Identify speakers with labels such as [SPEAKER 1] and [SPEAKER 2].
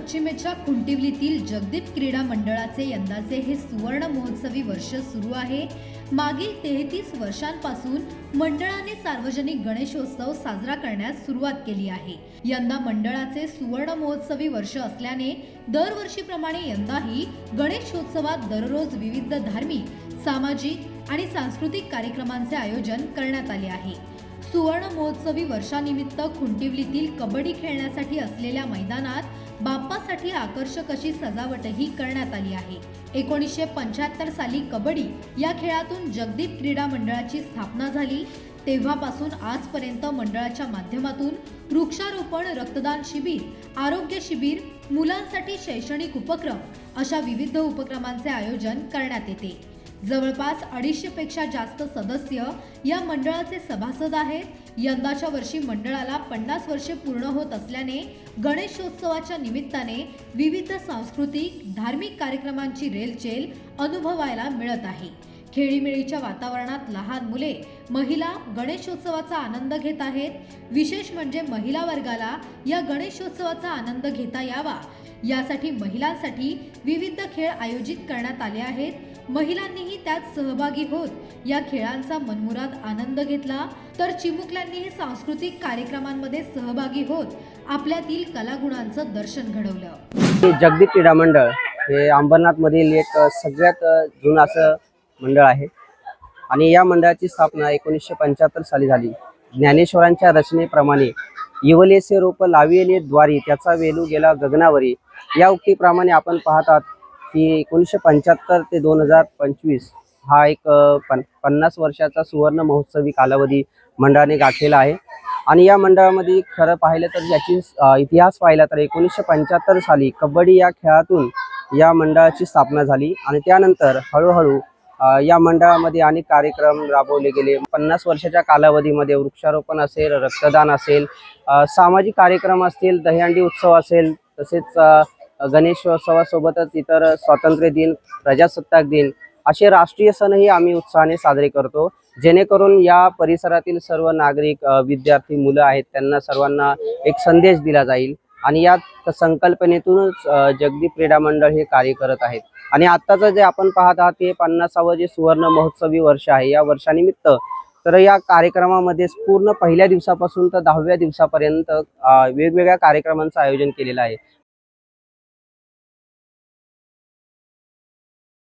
[SPEAKER 1] पश्चिमेच्या खुंटिवलीतील जगदीप क्रीडा मंडळाचे यंदाचे हे सुवर्ण महोत्सवी वर्ष सुरू आहे. मागील तेहतीस वर्षांपासून मंडळाने सार्वजनिक गणेशोत्सव साजरा करण्यास सुरुवात केली आहे. यंदा मंडळाचे सुवर्ण महोत्सवी वर्ष असल्याने दरवर्षीप्रमाणे यंदाही गणेशोत्सवात दररोज विविध धार्मिक सामाजिक आणि सांस्कृतिक कार्यक्रमांचे आयोजन करण्यात आले आहे. सुवर्ण महोत्सवी वर्षानिमित्त खुंटिवलीतील कबड्डी खेळण्यासाठी असलेल्या मैदानात बाप्पासाठी आकर्षक अशी सजावटही करण्यात आली आहे. एकोणीसशे पंच्याहत्तर साली कबड्डी या खेळातून जगदीप क्रीडा मंडळाची स्थापना झाली. तेव्हापासून आजपर्यंत मंडळाच्या माध्यमातून वृक्षारोपण रक्तदान शिबिर आरोग्य शिबिर मुलांसाठी शैक्षणिक उपक्रम अशा विविध उपक्रमांचे आयोजन करण्यात येते. जवळपास अडीचशेपेक्षा जास्त सदस्य या मंडळाचे सभासद आहेत. यंदाच्या वर्षी मंडळाला पन्नास वर्षे पूर्ण होत असल्याने गणेशोत्सवाच्या निमित्ताने विविध सांस्कृतिक धार्मिक कार्यक्रमांची रेलचेल अनुभवायला मिळत आहे. खेळीमेळीच्या वातावरणात लहान मुले महिला गणेशोत्सवाचा आनंद घेत आहेत. विशेष म्हणजे महिला वर्गाला या गणेशोत्सवाचा आनंद घेता यावा. यासाठी महिलांसाठी विविध खेळ आयोजित करण्यात आले आहेत. महिलांनीही त्यात सहभागी होत या खेळांचा मनमुराद आनंद घेतला. तर चिमुकल्यांनीही सांस्कृतिक कार्यक्रमांमध्ये सहभागी होत आपल्यातील कलागुणांचं दर्शन घडवलं.
[SPEAKER 2] हे जगदीप क्रीडा मंडळ हे अंबरनाथमधील एक सगळ्यात जुनं असं मंडळ आहे. आणि या मंडळाची स्थापना एकोणीसशे पंच्याहत्तर साली झाली. ज्ञानेश्वरांच्या रचनेप्रमाणे इवलेसे रोप लाविले द्वारी त्याचा वेलू गेला गगनावरी. या उक्तीप्रमाणे आपण पाहतात आहात की एकोणीसशे पंच्याहत्तर ते दोन हजार पंचवीस हा एक पन पन्नास वर्षाचा सुवर्ण महोत्सवी कालावधी मंडळाने गाठलेला आहे. आणि या मंडळामध्ये खरं पाहिलं तर याची इतिहास पाहिला तर एकोणीसशे पंच्याहत्तर साली कबड्डी या खेळातून या मंडळाची स्थापना झाली. आणि त्यानंतर हळूहळू या मंडळामध्ये अनेक कार्यक्रम राबवले गेले. पन्नास वर्षाच्या कालावधीमध्ये वृक्षारोपण असेल रक्तदान असेल सामाजिक कार्यक्रम असतील दहीहंडी उत्सव असेल तसेच गणेशोत्सवासोबतच इतर स्वातंत्र्य दिन प्रजासत्ताक दिन असे राष्ट्रीय सणही आम्ही उत्साहाने साजरे करतो. जेणेकरून या परिसरातील सर्व नागरिक विद्यार्थी मुलं आहेत त्यांना सर्वांना एक संदेश दिला जाईल आणि या संकल्पनेतूनच जगदीप क्रीडा मंडळ हे कार्य करत आहेत. आणि आत्ताचं जे आपण पाहत आहात ते पन्नासावं जे सुवर्ण महोत्सवी वर्ष आहे. या वर्षानिमित्त तर या कार्यक्रमामध्ये पूर्ण पहिल्या दिवसापासून तर दहाव्या दिवसापर्यंत वेगवेगळ्या कार्यक्रमांचं आयोजन केलेलं आहे.